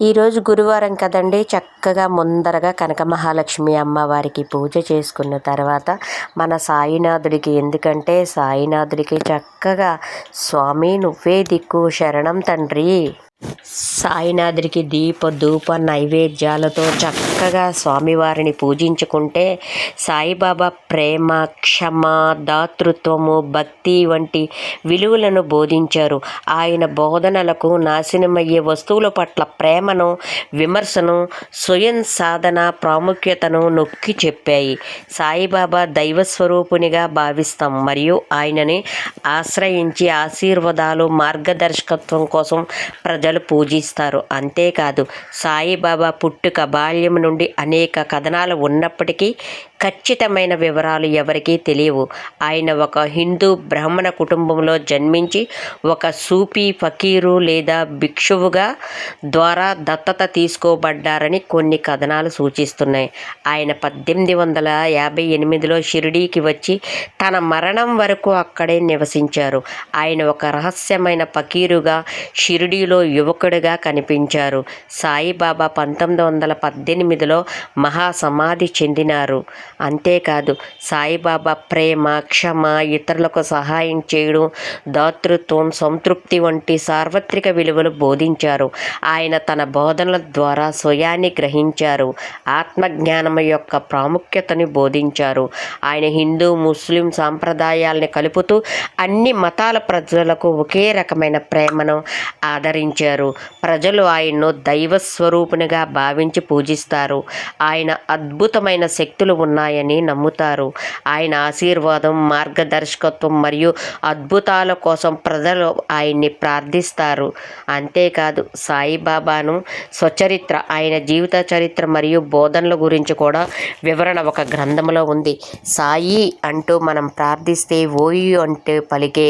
ఈరోజు గురువారం కదండి చక్కగా ముందరగా కనక మహాలక్ష్మి అమ్మవారికి పూజ చేసుకున్న తర్వాత మన సాయినాథుడికి ఎందుకంటే సాయినాథుడికి చక్కగా స్వామి నువ్వే దిక్కు శరణం తండ్రి. సాయినాథుడికి దీప ధూప నైవేద్యాలతో చక్కగా స్వామివారిని పూజించుకుంటే సాయిబాబా ప్రేమ క్షమ దాతృత్వము భక్తి వంటి విలువలను బోధించారు. ఆయన బోధనలకు నాశనమయ్యే వస్తువుల పట్ల ప్రేమను విమర్శను స్వయం సాధన ప్రాముఖ్యతను నొక్కి చెప్పాయి. సాయిబాబా దైవస్వరూపునిగా భావిస్తాం. మరియు ఆయనని ఆశ్రయించి ఆశీర్వాదాలు మార్గదర్శకత్వం కోసం ప్రజలు పూజిస్తారు. అంతేకాదు సాయిబాబా పుట్టుక బాల్యం నుండి అనేక కథనాలు ఉన్నప్పటికీ ఖచ్చితమైన వివరాలు ఎవరికీ తెలియవు. ఆయన ఒక హిందూ బ్రాహ్మణ కుటుంబంలో జన్మించి ఒక సూఫీ ఫకీరు లేదా భిక్షువుగా ద్వారా దత్తత తీసుకోబడ్డారని కొన్ని కథనాలు సూచిస్తున్నాయి. ఆయన పద్దెనిమిది వందల యాభై ఎనిమిదిలో షిరిడీకి వచ్చి తన మరణం వరకు అక్కడే నివసించారు. ఆయన ఒక రహస్యమైన ఫకీరుగా షిరిడీలో యువకుడిగా కనిపించారు. సాయిబాబా పంతొమ్మిది వందల పద్దెనిమిదిలో మహాసమాధి చెందినారు. అంతేకాదు సాయిబాబా ప్రేమ క్షమ ఇతరులకు సహాయం చేయడం దాతృత్వం సంతృప్తి వంటి సార్వత్రిక విలువలు బోధించారు. ఆయన తన బోధనల ద్వారా స్వయాన్ని గ్రహించారు. ఆత్మజ్ఞానం యొక్క ప్రాముఖ్యతని బోధించారు. ఆయన హిందూ ముస్లిం సాంప్రదాయాల్ని కలుపుతూ అన్ని మతాల ప్రజలకు ఒకే రకమైన ప్రేమను ఆదరించారు. ప్రజలు ఆయన్ను దైవ స్వరూపునిగా భావించి పూజిస్తారు. ఆయన అద్భుతమైన శక్తులు ఉన్న ఉన్నాయని నమ్ముతారు. ఆయన ఆశీర్వాదం మార్గదర్శకత్వం మరియు అద్భుతాల కోసం ప్రజలు ఆయన్ని ప్రార్థిస్తారు. అంతేకాదు సాయిబాబాను స్వచరిత్ర ఆయన జీవిత చరిత్ర మరియు బోధనల గురించి కూడా వివరణ ఒక గ్రంథంలో ఉంది. సాయి అంటూ మనం ప్రార్థిస్తే ఓయు అంటే పలికే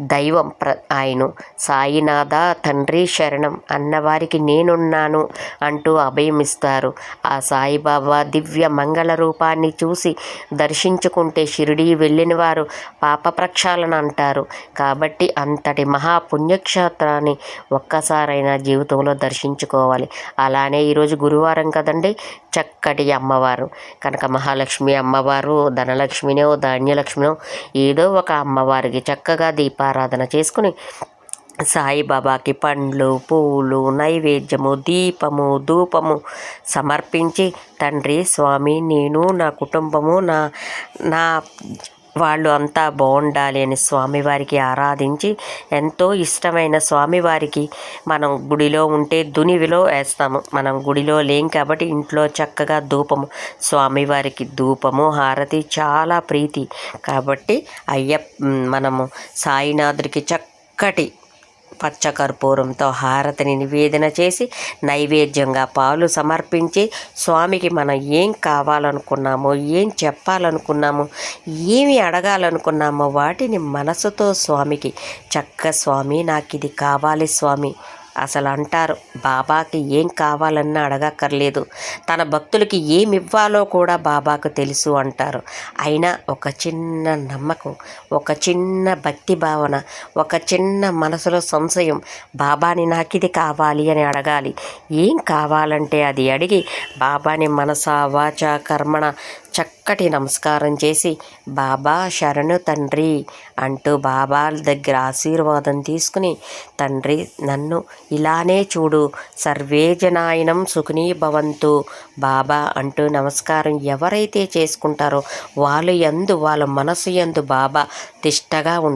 దైవం ప్ర ఆయన. సాయినాథ తండ్రి శరణం అన్నవారికి నేనున్నాను అంటూ అభయమిస్తారు. ఆ సాయిబాబా దివ్య మంగళ రూపాన్ని చూసి దర్శించుకుంటే షిరిడి వెళ్ళిన వారు పాప ప్రక్షాళన అంటారు. కాబట్టి అంతటి మహాపుణ్యక్షేత్రాన్ని ఒక్కసారైనా జీవితంలో దర్శించుకోవాలి. అలానే ఈరోజు గురువారం కదండి చక్కటి అమ్మవారు. కనుక మహాలక్ష్మి అమ్మవారు ధనలక్ష్మినో ధాన్యలక్ష్మినో ఏదో ఒక అమ్మవారికి చక్కగా దీపారాధన చేసుకుని సాయిబాబాకి పండ్లు పూలు నైవేద్యము దీపము ధూపము సమర్పించి తండ్రి స్వామి నేను నా కుటుంబము నా నా వాళ్ళు అంతా బాగుండాలి అని స్వామివారికి ఆరాధించి ఎంతో ఇష్టమైన స్వామివారికి మనం గుడిలో ఉంటే దునివిలో వేస్తాము. మనం గుడిలో లేం కాబట్టి ఇంట్లో చక్కగా ధూపము. స్వామివారికి ధూపము హారతి చాలా ప్రీతి. కాబట్టి అయ్యప్ప మనము సాయినాథుడికి చక్కటి పచ్చకర్పూరంతో హారతిని నివేదన చేసి నైవేద్యంగా పాలు సమర్పించి స్వామికి మనం ఏం కావాలనుకున్నామో ఏం చెప్పాలనుకున్నామో ఏమి అడగాలనుకున్నామో వాటిని మనసుతో స్వామికి చక్క స్వామి నాకు ఇది కావాలి స్వామి అసలు అంటారు బాబాకి ఏం కావాలన్నా అడగక్కర్లేదు. తన భక్తులకి ఏమి ఇవ్వాలో కూడా బాబాకు తెలుసు అంటారు. అయినా ఒక చిన్న నమ్మకం ఒక చిన్న భక్తి భావన ఒక చిన్న మనసులో సంశయం బాబాని నాకు ఇది కావాలి అని అడగాలి. ఏం కావాలంటే అది అడిగి బాబాని మనస వాచ కర్మణ ఒక్కటి నమస్కారం చేసి బాబా శరణు తండ్రి అంటూ బాబాల దగ్గర ఆశీర్వాదం తీసుకుని తండ్రి నన్ను ఇలానే చూడు సర్వేజనాయనం సుఖనీ భవంతు బాబా అంటూ నమస్కారం ఎవరైతే చేసుకుంటారో వాళ్ళు ఎందు వాళ్ళ మనసు ఎందు బాబా తిష్టగా ఉంటారు.